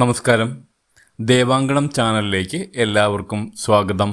നമസ്കാരം. ദേവാങ്കണം ചാനലിലേക്ക് എല്ലാവർക്കും സ്വാഗതം.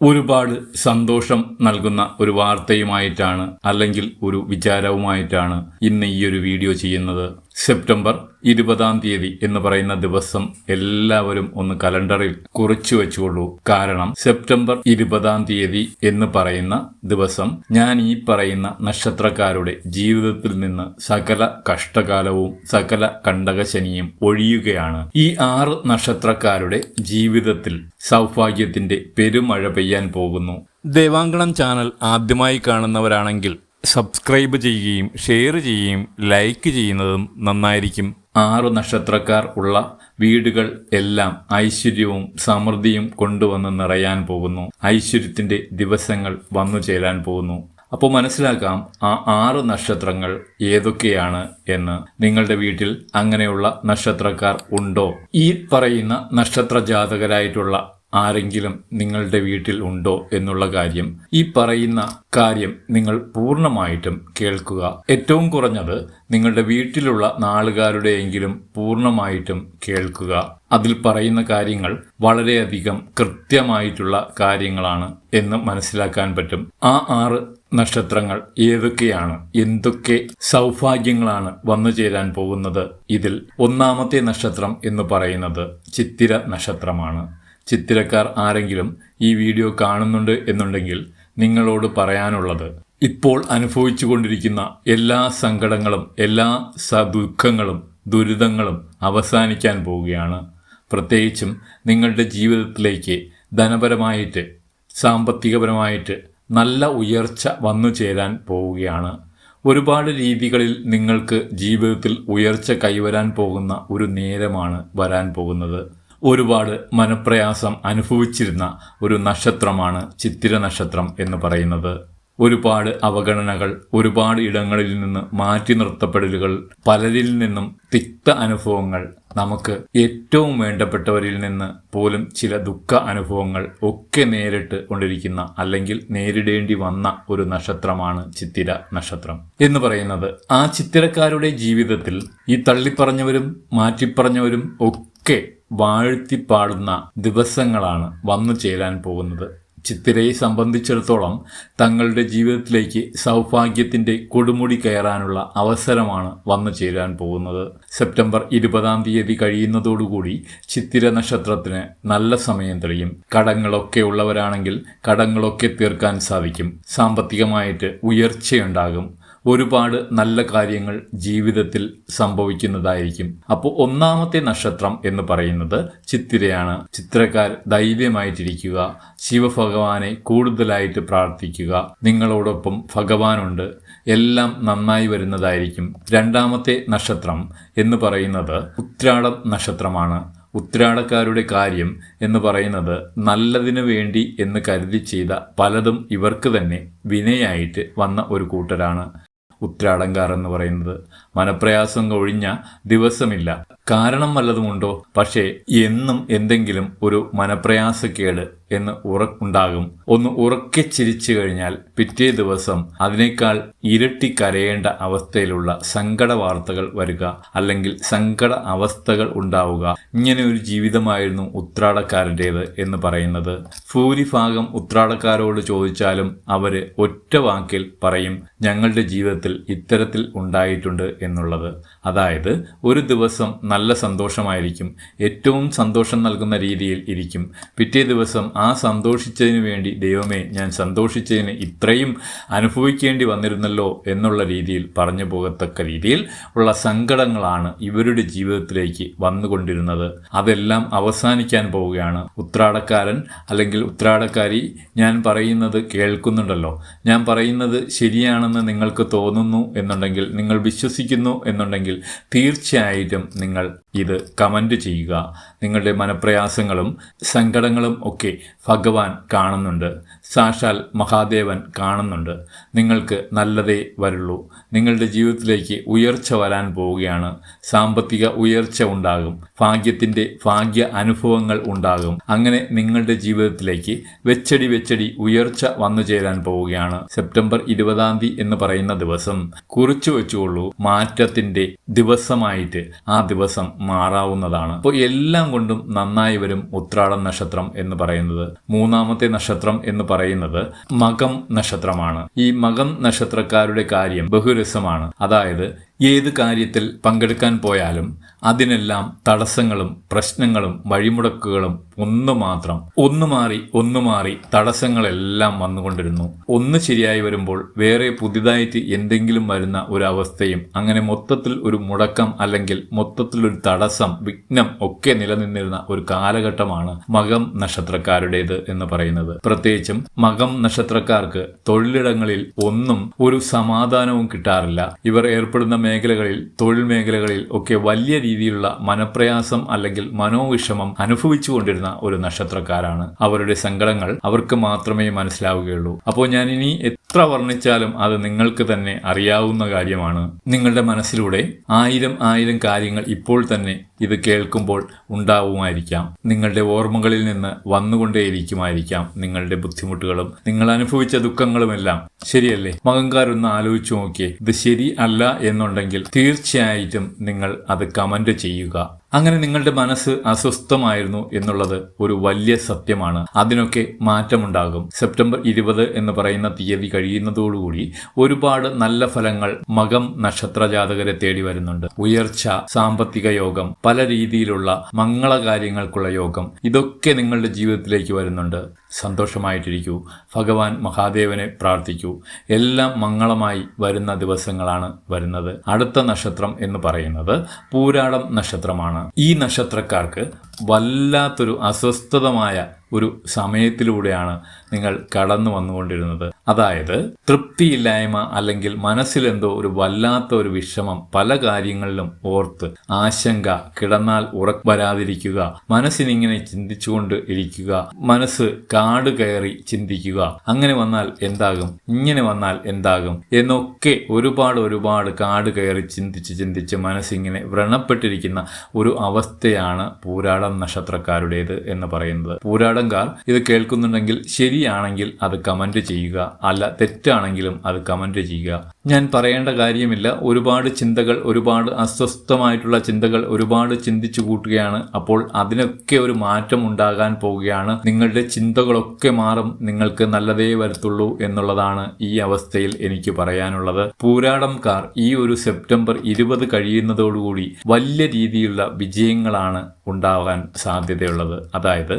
ഒരുപാട് സന്തോഷം നൽകുന്ന ഒരു വാർത്തയുമായിട്ടാണ് അല്ലെങ്കിൽ ഒരു വിചാരവുമായിട്ടാണ് ഇന്ന് ഈ ഒരു വീഡിയോ ചെയ്യുന്നത്. സെപ്റ്റംബർ ഇരുപതാം തീയതി എന്ന് പറയുന്ന ദിവസം എല്ലാവരും ഒന്ന് കലണ്ടറിൽ കുറിച്ചു വെച്ചോളൂ കാരണം സെപ്റ്റംബർ ഇരുപതാം തീയതി എന്ന് പറയുന്ന ദിവസം ഞാൻ ഈ പറയുന്ന നക്ഷത്രക്കാരുടെ ജീവിതത്തിൽ നിന്ന് സകല കഷ്ടകാലവും സകല കണ്ടകശനിയും ഒഴിയുകയാണ്. ഈ ആറ് നക്ഷത്രക്കാരുടെ ജീവിതത്തിൽ സൗഭാഗ്യത്തിന്റെ പെരുമഴ പെയ്യാൻ പോകുന്നു. ദേവാങ്കണം ചാനൽ ആദ്യമായി കാണുന്നവരാണെങ്കിൽ സബ്സ്ക്രൈബ് ചെയ്യുകയും ഷെയർ ചെയ്യുകയും ലൈക്ക് ചെയ്യുന്നതും നന്നായിരിക്കും. ആറു നക്ഷത്രക്കാർ ഉള്ള വീടുകൾ എല്ലാം ഐശ്വര്യവും സമൃദ്ധിയും കൊണ്ടുവന്ന് നിറയാൻ പോകുന്നു. ഐശ്വര്യത്തിന്റെ ദിവസങ്ങൾ വന്നു ചേരാൻ പോകുന്നു. അപ്പോൾ മനസ്സിലാക്കാം ആ ആറ് നക്ഷത്രങ്ങൾ ഏതൊക്കെയാണ് എന്ന്. നിങ്ങളുടെ വീട്ടിൽ അങ്ങനെയുള്ള നക്ഷത്രക്കാർ ഉണ്ടോ? ഈ പറയുന്ന നക്ഷത്ര ജാതകരായിട്ടുള്ള ആരെങ്കിലും നിങ്ങളുടെ വീട്ടിൽ ഉണ്ടോ എന്നുള്ള കാര്യം ഈ പറയുന്ന കാര്യം നിങ്ങൾ പൂർണമായിട്ടും കേൾക്കുക. ഏറ്റവും കുറഞ്ഞത് നിങ്ങളുടെ വീട്ടിലുള്ള നാളുകാരുടെയെങ്കിലും പൂർണമായിട്ടും കേൾക്കുക. അതിൽ പറയുന്ന കാര്യങ്ങൾ വളരെയധികം കൃത്യമായിട്ടുള്ള കാര്യങ്ങളാണ് എന്ന് മനസ്സിലാക്കാൻ പറ്റും. ആ ആറ് നക്ഷത്രങ്ങൾ ഏതൊക്കെയാണ് എന്തൊക്കെ സൗഭാഗ്യങ്ങളാണ് വന്നു ചേരാൻ പോകുന്നത്? ഇതിൽ ഒന്നാമത്തെ നക്ഷത്രം എന്ന് പറയുന്നത് ചിത്തിര നക്ഷത്രമാണ്. ചിത്തിരക്കാർ ആരെങ്കിലും ഈ വീഡിയോ കാണുന്നുണ്ട് എന്നുണ്ടെങ്കിൽ നിങ്ങളോട് പറയാനുള്ളത് ഇപ്പോൾ അനുഭവിച്ചു കൊണ്ടിരിക്കുന്ന എല്ലാ സങ്കടങ്ങളും എല്ലാ സദുഃഖങ്ങളും ദുഃഖങ്ങളും ദുരിതങ്ങളും അവസാനിക്കാൻ പോവുകയാണ്. പ്രത്യേകിച്ചും നിങ്ങളുടെ ജീവിതത്തിലേക്ക് ധനപരമായിട്ട് സാമ്പത്തികപരമായിട്ട് നല്ല ഉയർച്ച വന്നു ചേരാൻ പോവുകയാണ്. ഒരുപാട് രീതികളിൽ നിങ്ങൾക്ക് ജീവിതത്തിൽ ഉയർച്ച കൈവരാൻ പോകുന്ന ഒരു നേരമാണ് വരാൻ പോകുന്നത്. ഒരുപാട് മനപ്രയാസം അനുഭവിച്ചിരുന്ന ഒരു നക്ഷത്രമാണ് ചിത്തിര നക്ഷത്രം എന്ന് പറയുന്നത്. ഒരുപാട് അവഗണനകൾ ഒരുപാട് ഇടങ്ങളിൽ നിന്ന് മാറ്റി നിർത്തപ്പെടലുകൾ പലരിൽ നിന്നും തിക്ത അനുഭവങ്ങൾ നമുക്ക് ഏറ്റവും വേണ്ടപ്പെട്ടവരിൽ നിന്ന് പോലും ചില ദുഃഖ അനുഭവങ്ങൾ ഒക്കെ നേരിട്ട് കൊണ്ടിരിക്കുന്ന അല്ലെങ്കിൽ നേരിടേണ്ടി വന്ന ഒരു നക്ഷത്രമാണ് ചിത്തിര നക്ഷത്രം എന്ന് പറയുന്നത്. ആ ചിത്തിരക്കാരുടെ ജീവിതത്തിൽ ഈ തള്ളിപ്പറഞ്ഞവരും മാറ്റിപ്പറഞ്ഞവരും ഒക്കെ വാഴ്ത്തിപ്പാടുന്ന ദിവസങ്ങളാണ് വന്നു ചേരാൻ പോകുന്നത്. ചിത്തിരയെ സംബന്ധിച്ചിടത്തോളം തങ്ങളുടെ ജീവിതത്തിലേക്ക് സൗഭാഗ്യത്തിന്റെ കൊടുമുടി കയറാനുള്ള അവസരമാണ് വന്നു ചേരാൻ പോകുന്നത്. സെപ്റ്റംബർ ഇരുപതാം തീയതി കഴിയുന്നതോടുകൂടി ചിത്തിര നക്ഷത്രത്തിന് നല്ല സമയം തെളിയും. കടങ്ങളൊക്കെ ഉള്ളവരാണെങ്കിൽ കടങ്ങളൊക്കെ തീർക്കാൻ സാധിക്കും. സാമ്പത്തികമായിട്ട് ഉയർച്ചയുണ്ടാകും. ഒരുപാട് നല്ല കാര്യങ്ങൾ ജീവിതത്തിൽ സംഭവിക്കുന്നതായിരിക്കും. അപ്പോൾ ഒന്നാമത്തെ നക്ഷത്രം എന്ന് പറയുന്നത് ചിത്തിരയാണ്. ചിത്രക്കാർ ധൈര്യമായിട്ടിരിക്കുക ശിവഭഗവാനെ കൂടുതലായിട്ട് പ്രാർത്ഥിക്കുക നിങ്ങളോടൊപ്പം ഭഗവാനുണ്ട് എല്ലാം നന്നായി വരുന്നതായിരിക്കും. രണ്ടാമത്തെ നക്ഷത്രം എന്ന് പറയുന്നത് ഉത്രാടം നക്ഷത്രമാണ്. ഉത്രാടക്കാരുടെ കാര്യം എന്ന് പറയുന്നത് നല്ലതിനു വേണ്ടി എന്ന് കരുതി ചെയ്ത പലതും ഇവർക്ക് തന്നെ വിനയായിട്ട് വന്ന ഒരു കൂട്ടരാണ്. ഉത്രാടങ്കാർ എന്ന് പറയുന്നത് മനപ്രയാസം ഒഴിഞ്ഞ ദിവസമില്ല. കാരണം വല്ലതുമുണ്ടോ? പക്ഷേ എന്നും എന്തെങ്കിലും ഒരു മനപ്രയാസക്കേട് എന്ന് ഉറക്കുണ്ടാകും ഒന്ന് ഉറക്കെ ചിരിച്ചു കഴിഞ്ഞാൽ പിറ്റേ ദിവസം അതിനേക്കാൾ ഇരട്ടി കരയേണ്ട അവസ്ഥയിലുള്ള സങ്കട വാർത്തകൾ വരിക അല്ലെങ്കിൽ സങ്കട അവസ്ഥകൾ ഉണ്ടാവുക. ഇങ്ങനെ ഒരു ജീവിതമായിരുന്നു ഉത്രാടക്കാരന്റേത് എന്ന് പറയുന്നത്. ഭൂരിഭാഗം ഉത്രാടക്കാരോട് ചോദിച്ചാലും അവർ ഒറ്റ വാക്കിൽ പറയും ഞങ്ങളുടെ ജീവിതത്തിൽ ഇത്തരത്തിൽ ഉണ്ടായിട്ടുണ്ട് എന്നുള്ളത് അതായത് ഒരു ദിവസം നല്ല സന്തോഷമായിരിക്കും. ഏറ്റവും സന്തോഷം നൽകുന്ന രീതിയിൽ ഇരിക്കും. പിറ്റേ ദിവസം ആ സന്തോഷിച്ചതിന് വേണ്ടി ദൈവമേ ഞാൻ സന്തോഷിച്ചതിന് ഇത്രയും അനുഭവിക്കേണ്ടി വന്നിരുന്നല്ലോ എന്നുള്ള രീതിയിൽ പറഞ്ഞു പോകത്തക്ക രീതിയിൽ ഉള്ള സങ്കടങ്ങളാണ് ഇവരുടെ ജീവിതത്തിലേക്ക് വന്നുകൊണ്ടിരുന്നത്. അതെല്ലാം അവസാനിക്കാൻ പോവുകയാണ്. ഉത്രാടക്കാരൻ അല്ലെങ്കിൽ ഉത്രാടക്കാരി ഞാൻ പറയുന്നത് കേൾക്കുന്നുണ്ടല്ലോ. ഞാൻ പറയുന്നത് ശരിയാണെന്ന് നിങ്ങൾക്ക് തോന്നുന്നു എന്നുണ്ടെങ്കിൽ നിങ്ങൾ വിശ്വസിക്കുന്നു എന്നുണ്ടെങ്കിൽ തീർച്ചയായിട്ടും നിങ്ങൾ ഇത് കമന്റ് ചെയ്യുക. നിങ്ങളുടെ മനപ്രയാസങ്ങളും സങ്കടങ്ങളും ഒക്കെ ഭഗവാൻ കാണുന്നുണ്ട്. സാക്ഷാൽ മഹാദേവൻ കാണുന്നുണ്ട്. നിങ്ങൾക്ക് നല്ലതേ വരുള്ളൂ. നിങ്ങളുടെ ജീവിതത്തിലേക്ക് ഉയർച്ച വരാൻ പോവുകയാണ്. സാമ്പത്തിക ഉയർച്ച ഉണ്ടാകും. ഭാഗ്യത്തിന്റെ ഭാഗ്യ അനുഭവങ്ങൾ ഉണ്ടാകും. അങ്ങനെ നിങ്ങളുടെ ജീവിതത്തിലേക്ക് വെച്ചടി വെച്ചടി ഉയർച്ച വന്നു ചേരാൻ പോവുകയാണ്. സെപ്റ്റംബർ ഇരുപതാം തീയതി എന്ന് പറയുന്ന ദിവസം കുറിച്ചു വെച്ചുകൊള്ളൂ. മാറ്റത്തിന്റെ ദിവസമായിട്ട് ആ ദിവസം മാറാവുന്നതാണ്. അപ്പോൾ എല്ലാം കൊണ്ടും നന്നായി വരും ഉത്രാടം നക്ഷത്രം എന്ന് പറയുന്നത്. മൂന്നാമത്തെ നക്ഷത്രം എന്ന് പറയുന്നത് മകം നക്ഷത്രമാണ്. ഈ മകം നക്ഷത്രക്കാരുടെ കാര്യം ബഹുരസമാണ്. അതായത് ഏത് കാര്യത്തിൽ പങ്കെടുക്കാൻ പോയാലും അതിനെല്ലാം തടസ്സങ്ങളും പ്രശ്നങ്ങളും വഴിമുടക്കുകളും ഒന്ന് മാത്രം. ഒന്ന് മാറി ഒന്ന് മാറി തടസ്സങ്ങളെല്ലാം വന്നുകൊണ്ടിരുന്നു. ഒന്ന് ശരിയായി വരുമ്പോൾ വേറെ പുതിയതായിട്ട് എന്തെങ്കിലും വരുന്ന ഒരു അവസ്ഥയും അങ്ങനെ മൊത്തത്തിൽ ഒരു മുടക്കം അല്ലെങ്കിൽ മൊത്തത്തിൽ ഒരു തടസ്സം വിഘ്നം ഒക്കെ നിലനിന്നിരുന്ന ഒരു കാലഘട്ടമാണ് മകം നക്ഷത്രക്കാരുടേത് എന്ന് പറയുന്നത്. പ്രത്യേകിച്ചും മകം നക്ഷത്രക്കാർക്ക് തൊഴിലിടങ്ങളിൽ ഒന്നും ഒരു സമാധാനവും കിട്ടാറില്ല. ഇവർ ഏർപ്പെടുന്ന മേഖലകളിൽ തൊഴിൽ മേഖലകളിൽ ഒക്കെ വലിയ രീതിയിലുള്ള മനപ്രയാസം അല്ലെങ്കിൽ മനോവിഷമം അനുഭവിച്ചുകൊണ്ടിരുന്ന ഒരു നക്ഷത്രക്കാരാണ്. അവരുടെ സങ്കടങ്ങൾ അവർക്ക് മാത്രമേ മനസ്സിലാവുകയുള്ളൂ. അപ്പോൾ ഞാൻ ഇനി എത്ര വർണിച്ചാലും അത് നിങ്ങൾക്ക് തന്നെ അറിയാവുന്ന കാര്യമാണ്. നിങ്ങളുടെ മനസ്സിലൂടെ ആയിരം ആയിരം കാര്യങ്ങൾ ഇപ്പോൾ തന്നെ ഇത് കേൾക്കുമ്പോൾ ഉണ്ടാവുമായിരിക്കാം. നിങ്ങളുടെ ഓർമ്മകളിൽ നിന്ന് വന്നുകൊണ്ടേയിരിക്കുമായിരിക്കാം നിങ്ങളുടെ ബുദ്ധിമുട്ടുകളും നിങ്ങൾ അനുഭവിച്ച ദുഃഖങ്ങളുമെല്ലാം. ശരിയല്ലേ? മകങ്കാരൊന്ന് ആലോചിച്ചു നോക്കിയേ. ഇത് ശരി അല്ല എന്നുണ്ടെങ്കിൽ തീർച്ചയായിട്ടും നിങ്ങൾ അത് കമന്റ് ചെയ്യുക. അങ്ങനെ നിങ്ങളുടെ മനസ്സ് അസ്വസ്ഥമായിരുന്നു എന്നുള്ളത് ഒരു വലിയ സത്യമാണ്. അതിനൊക്കെ മാറ്റമുണ്ടാകും. സെപ്റ്റംബർ ഇരുപത് എന്ന് പറയുന്ന തീയതി കഴിയുന്നതോടുകൂടി ഒരുപാട് നല്ല ഫലങ്ങൾ മകം നക്ഷത്ര ജാതകരെ തേടി വരുന്നുണ്ട്. ഉയർച്ച സാമ്പത്തിക യോഗം പല രീതിയിലുള്ള മംഗളകാര്യങ്ങൾക്കുള്ള യോഗം ഇതൊക്കെ നിങ്ങളുടെ ജീവിതത്തിലേക്ക് വരുന്നുണ്ട്. സന്തോഷമായിട്ടിരിക്കൂ. ഭഗവാൻ മഹാദേവനെ പ്രാർത്ഥിക്കൂ. എല്ലാം മംഗളമായി വരുന്ന ദിവസങ്ങളാണ് വരുന്നത്. അടുത്ത നക്ഷത്രം എന്ന് പറയുന്നത് പൂരാടം നക്ഷത്രമാണ്. ഈ നക്ഷത്രക്കാർക്ക് വല്ലാത്തൊരു അസ്വസ്ഥതമായ ഒരു സമയത്തിലൂടെയാണ് നിങ്ങൾ കടന്നു വന്നുകൊണ്ടിരുന്നത്. അതായത് തൃപ്തിയില്ലായ്മ അല്ലെങ്കിൽ മനസ്സിലെന്തോ ഒരു വല്ലാത്ത ഒരു വിഷമം പല കാര്യങ്ങളിലും ഓർത്ത് ആശങ്ക കിടന്നാൽ ഉറ വരാതിരിക്കുക മനസ്സിനിങ്ങനെ ചിന്തിച്ചുകൊണ്ട് ഇരിക്കുക മനസ്സ് കാട് കയറി ചിന്തിക്കുക അങ്ങനെ വന്നാൽ എന്താകും ഇങ്ങനെ വന്നാൽ എന്താകും എന്നൊക്കെ ഒരുപാട് ഒരുപാട് കാട് കയറി ചിന്തിച്ച് ചിന്തിച്ച് മനസ്സിങ്ങനെ വ്രണപ്പെട്ടിരിക്കുന്ന ഒരു അവസ്ഥയാണ് പൂരാടം നക്ഷത്രക്കാരുടേത് എന്ന് പറയുന്നത്. പൂരാടംകാർ ഇത് കേൾക്കുന്നുണ്ടെങ്കിൽ ശരിയാണെങ്കിൽ അത് കമന്റ് ചെയ്യുക അല്ല തെറ്റാണെങ്കിലും അത് കമന്റ് ചെയ്യുക. ഞാൻ പറയേണ്ട കാര്യമില്ല. ഒരുപാട് ചിന്തകൾ ഒരുപാട് അസ്വസ്ഥമായിട്ടുള്ള ചിന്തകൾ ഒരുപാട് ചിന്തിച്ചു കൂട്ടുകയാണ്. അപ്പോൾ അതിനൊക്കെ ഒരു മാറ്റം ഉണ്ടാകാൻ പോവുകയാണ്. നിങ്ങളുടെ ചിന്തകളൊക്കെ മാറും. നിങ്ങൾക്ക് നല്ലതേ വരത്തുള്ളൂ എന്നുള്ളതാണ് ഈ അവസ്ഥയിൽ എനിക്ക് പറയാനുള്ളത്. പൂരാടംകാർ ഈ ഒരു സെപ്റ്റംബർ ഇരുപത് കഴിയുന്നതോടുകൂടി വലിയ രീതിയിലുള്ള വിജയങ്ങളാണ് ഉണ്ടാകാൻ സാധ്യതയുള്ളത്. അതായത്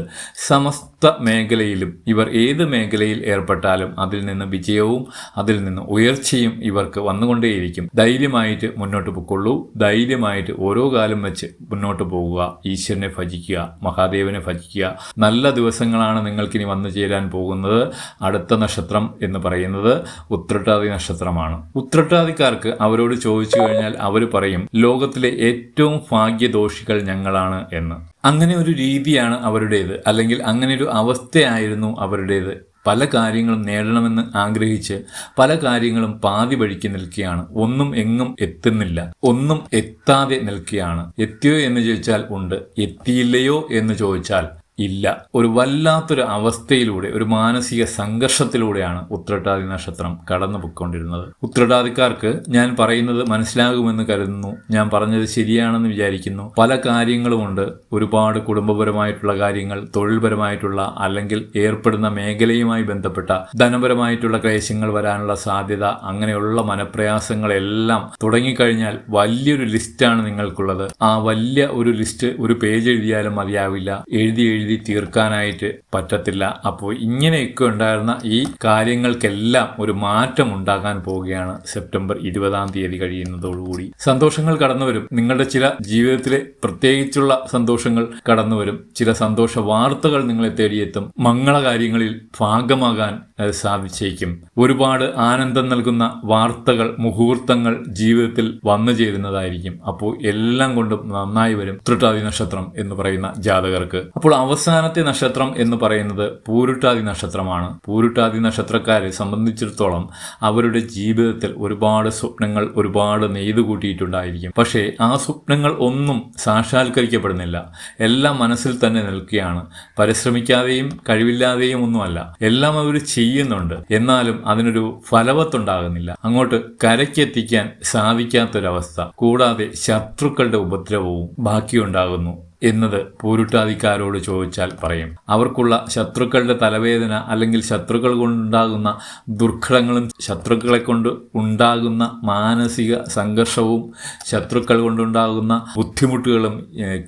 സമസ്ത മേഖലയിലും ഇവർ ഏത് മേഖലയിൽ ഏർപ്പെട്ടാലും അതിൽ നിന്ന് വിജയവും അതിൽ നിന്ന് ഉയർച്ചയും ഇവർക്ക് വന്നുകൊണ്ടേയിരിക്കും. ധൈര്യമായിട്ട് മുന്നോട്ട് പൊക്കൊള്ളൂ ധൈര്യമായിട്ട് ഓരോ കാലം വെച്ച് മുന്നോട്ട് പോകുക ഈശ്വരനെ ഭജിക്കുക മഹാദേവനെ ഭജിക്കുക. നല്ല ദിവസങ്ങളാണ് നിങ്ങൾക്കിനി വന്നു ചേരാൻ പോകുന്നത്. അടുത്ത നക്ഷത്രം എന്ന് പറയുന്നത് ഉത്രട്ടാതി നക്ഷത്രമാണ്. ഉത്രട്ടാതിക്കാർക്ക് അവരോട് ചോദിച്ചു കഴിഞ്ഞാൽ അവർ പറയും ലോകത്തിലെ ഏറ്റവും ഭാഗ്യദോഷികൾ ഞങ്ങളാണ് എന്ന്. അങ്ങനെ ഒരു രീതിയാണ് അവരുടേത്. അല്ലെങ്കിൽ അങ്ങനെ ഒരു അവസ്ഥയായിരുന്നു അവരുടേത്. പല കാര്യങ്ങളും നേടണമെന്ന് ആഗ്രഹിച്ച് പല കാര്യങ്ങളും പാതി വഴിക്ക് നിൽക്കുകയാണ്. ഒന്നും എങ്ങും എത്തുന്നില്ല. ഒന്നും എത്താതെ നിൽക്കുകയാണ്. എത്തിയോ എന്ന് ചോദിച്ചാൽ ഉണ്ട്. എത്തിയില്ലയോ എന്ന് ചോദിച്ചാൽ ഇല്ല. ഒരു വല്ലാത്തൊരു അവസ്ഥയിലൂടെ ഒരു മാനസിക സംഘർഷത്തിലൂടെയാണ് ഉത്രട്ടാതി നക്ഷത്രം കടന്നു പൊയ്ക്കൊണ്ടിരുന്നത് ഉത്രട്ടാതിക്കാർക്ക് ഞാൻ പറയുന്നത് മനസ്സിലാകുമെന്ന് കരുതുന്നു. ഞാൻ പറഞ്ഞത് ശരിയാണെന്ന് വിചാരിക്കുന്നു. പല കാര്യങ്ങളുമുണ്ട്. ഒരുപാട് കുടുംബപരമായിട്ടുള്ള കാര്യങ്ങൾ തൊഴിൽപരമായിട്ടുള്ള അല്ലെങ്കിൽ ഏർപ്പെടുന്ന മേഖലയുമായി ബന്ധപ്പെട്ട ധനപരമായിട്ടുള്ള ക്ലേശങ്ങൾ വരാനുള്ള സാധ്യത അങ്ങനെയുള്ള മനപ്രയാസങ്ങളെല്ലാം തുടങ്ങിക്കഴിഞ്ഞാൽ വലിയൊരു ലിസ്റ്റാണ് നിങ്ങൾക്കുള്ളത്. ആ വലിയ ഒരു ലിസ്റ്റ് ഒരു പേജ് എഴുതിയാലും മതിയാവില്ല. എഴുതി എഴുതി തീർക്കാനായിട്ട് പറ്റത്തില്ല. അപ്പോൾ ഇങ്ങനെയൊക്കെ ഉണ്ടായിരുന്ന ഈ കാര്യങ്ങൾക്കെല്ലാം ഒരു മാറ്റം ഉണ്ടാകാൻ പോവുകയാണ് സെപ്റ്റംബർ ഇരുപതാം തീയതി കഴിയുന്നതോടുകൂടി. സന്തോഷങ്ങൾ കടന്നു വരും. നിങ്ങളുടെ ചില ജീവിതത്തിലെ പ്രത്യേകിച്ചുള്ള സന്തോഷങ്ങൾ കടന്നു വരും. ചില സന്തോഷ വാർത്തകൾ നിങ്ങളെ തേടിയെത്തും. മംഗള കാര്യങ്ങളിൽ ഭാഗമാകാൻ സാധിച്ചേക്കും. ഒരുപാട് ആനന്ദം നൽകുന്ന വാർത്തകൾ മുഹൂർത്തങ്ങൾ ജീവിതത്തിൽ വന്നു ചേരുന്നതായിരിക്കും. അപ്പോൾ എല്ലാം കൊണ്ടും നന്നായി വരും. തൃട്ടാതി നക്ഷത്രം എന്ന് പറയുന്ന ജാതകർക്ക്. അപ്പോൾ അവസാന അവസാനത്തെ നക്ഷത്രം എന്ന് പറയുന്നത് പൂരുട്ടാതി നക്ഷത്രമാണ്. പൂരുട്ടാതി നക്ഷത്രക്കാരെ സംബന്ധിച്ചിടത്തോളം അവരുടെ ജീവിതത്തിൽ ഒരുപാട് സ്വപ്നങ്ങൾ ഒരുപാട് നെയ്തു കൂട്ടിയിട്ടുണ്ടായിരിക്കും. പക്ഷേ ആ സ്വപ്നങ്ങൾ ഒന്നും സാക്ഷാത്കരിക്കപ്പെടുന്നില്ല. എല്ലാം മനസ്സിൽ തന്നെ നിൽക്കുകയാണ്. പരിശ്രമിക്കാതെയും കഴിവില്ലാതെയും ഒന്നുമല്ല. എല്ലാം അവർ ചെയ്യുന്നുണ്ട്. എന്നാലും അതിനൊരു ഫലവത്തുണ്ടാകുന്നില്ല. അങ്ങോട്ട് കരയ്ക്കെത്തിക്കാൻ സാധിക്കാത്തൊരവസ്ഥ. കൂടാതെ ശത്രുക്കളുടെ ഉപദ്രവവും ബാക്കിയുണ്ടാകുന്നു. എന്നത് പൂരുട്ടാതിക്കാരോട് ചോദിച്ചാൽ പറയും. അവർക്കുള്ള ശത്രുക്കളുടെ തലവേദന അല്ലെങ്കിൽ ശത്രുക്കൾ കൊണ്ടുണ്ടാകുന്ന ദുർഘടങ്ങളും ശത്രുക്കളെ കൊണ്ട് ഉണ്ടാകുന്ന മാനസിക സംഘർഷവും ശത്രുക്കൾ കൊണ്ടുണ്ടാകുന്ന ബുദ്ധിമുട്ടുകളും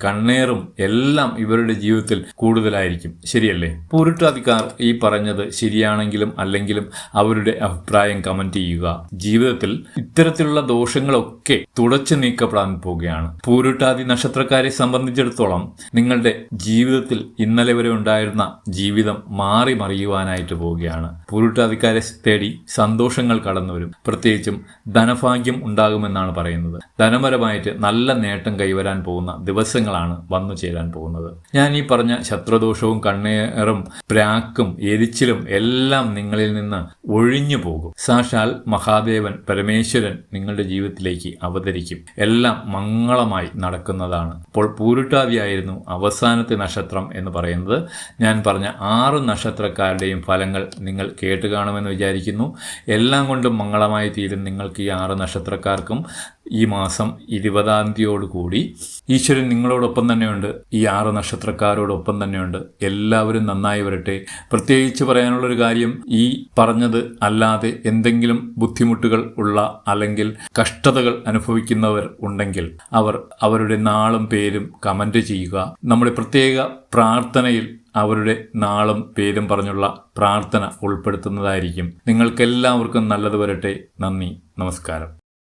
കണ്ണേറും എല്ലാം ഇവരുടെ ജീവിതത്തിൽ കൂടുതലായിരിക്കും. ശരിയല്ലേ? പൂരുട്ടാതിക്കാർ ഈ പറഞ്ഞത് ശരിയാണെങ്കിലും അല്ലെങ്കിലും അവരുടെ അഭിപ്രായം കമന്റ് ചെയ്യുക. ജീവിതത്തിൽ ഇത്തരത്തിലുള്ള ദോഷങ്ങളൊക്കെ തുടച്ചു നീക്കപ്പെടാൻ പോവുകയാണ്. പൂരുട്ടാതി നക്ഷത്രക്കാരെ സംബന്ധിച്ചിടത്തോളം നിങ്ങളുടെ ജീവിതത്തിൽ ഇന്നലെ വരെ ഉണ്ടായിരുന്ന ജീവിതം മാറി മറിയുവാനായിട്ട് പോവുകയാണ്. പൂരുട്ടാതിക്കാരെ തേടി സന്തോഷങ്ങൾ കടന്നു വരും പ്രത്യേകിച്ചും ധനഭാഗ്യം ഉണ്ടാകുമെന്നാണ് പറയുന്നത്. ധനപരമായിട്ട് നല്ല നേട്ടം കൈവരാൻ പോകുന്ന ദിവസങ്ങളാണ് വന്നു ചേരാൻ പോകുന്നത്. ഞാൻ ഈ പറഞ്ഞ ശത്രുദോഷവും കണ്ണേറും പ്രാക്കും എരിച്ചിലും എല്ലാം നിങ്ങളിൽ നിന്ന് ഒഴിഞ്ഞു പോകും. സാക്ഷാൽ മഹാദേവൻ പരമേശ്വരൻ നിങ്ങളുടെ ജീവിതത്തിലേക്ക് അവതരിക്കും. എല്ലാം മംഗളമായി നടക്കുന്നതാണ്. അപ്പോൾ പൂരുട്ടാതിയായിരുന്നു അവസാനത്തെ നക്ഷത്രം എന്ന് പറയുന്നത്. ഞാൻ പറഞ്ഞ ആറ് നക്ഷത്രക്കാരുടെയും ഫലങ്ങൾ നിങ്ങൾ കേട്ട് കാണുമെന്ന് വിചാരിക്കുന്നു. എല്ലാം കൊണ്ടും മംഗളമായി തീരും നിങ്ങൾക്ക് ഈ ആറ് നക്ഷത്രക്കാർക്കും. ഈ മാസം ഇരുപതാം തീയതിയോടുകൂടി ഈശ്വരൻ നിങ്ങളോടൊപ്പം തന്നെയുണ്ട് ഈ ആറ് നക്ഷത്രക്കാരോടൊപ്പം തന്നെയുണ്ട്. എല്ലാവരും നന്നായി വരട്ടെ. പ്രത്യേകിച്ച് പറയാനുള്ളൊരു കാര്യം ഈ പറഞ്ഞത് അല്ലാതെ എന്തെങ്കിലും ബുദ്ധിമുട്ടുകൾ ഉള്ള അല്ലെങ്കിൽ കഷ്ടതകൾ അനുഭവിക്കുന്നവർ ഉണ്ടെങ്കിൽ അവർ അവരുടെ നാളും പേരും കമന്റ് ചെയ്യുക. നമ്മുടെ പ്രത്യേക പ്രാർത്ഥനയിൽ അവരുടെ നാളും പേരും പറഞ്ഞുള്ള പ്രാർത്ഥന ഉൾപ്പെടുത്തുന്നതായിരിക്കും. നിങ്ങൾക്കെല്ലാവർക്കും നല്ലത് വരട്ടെ. നന്ദി. നമസ്കാരം.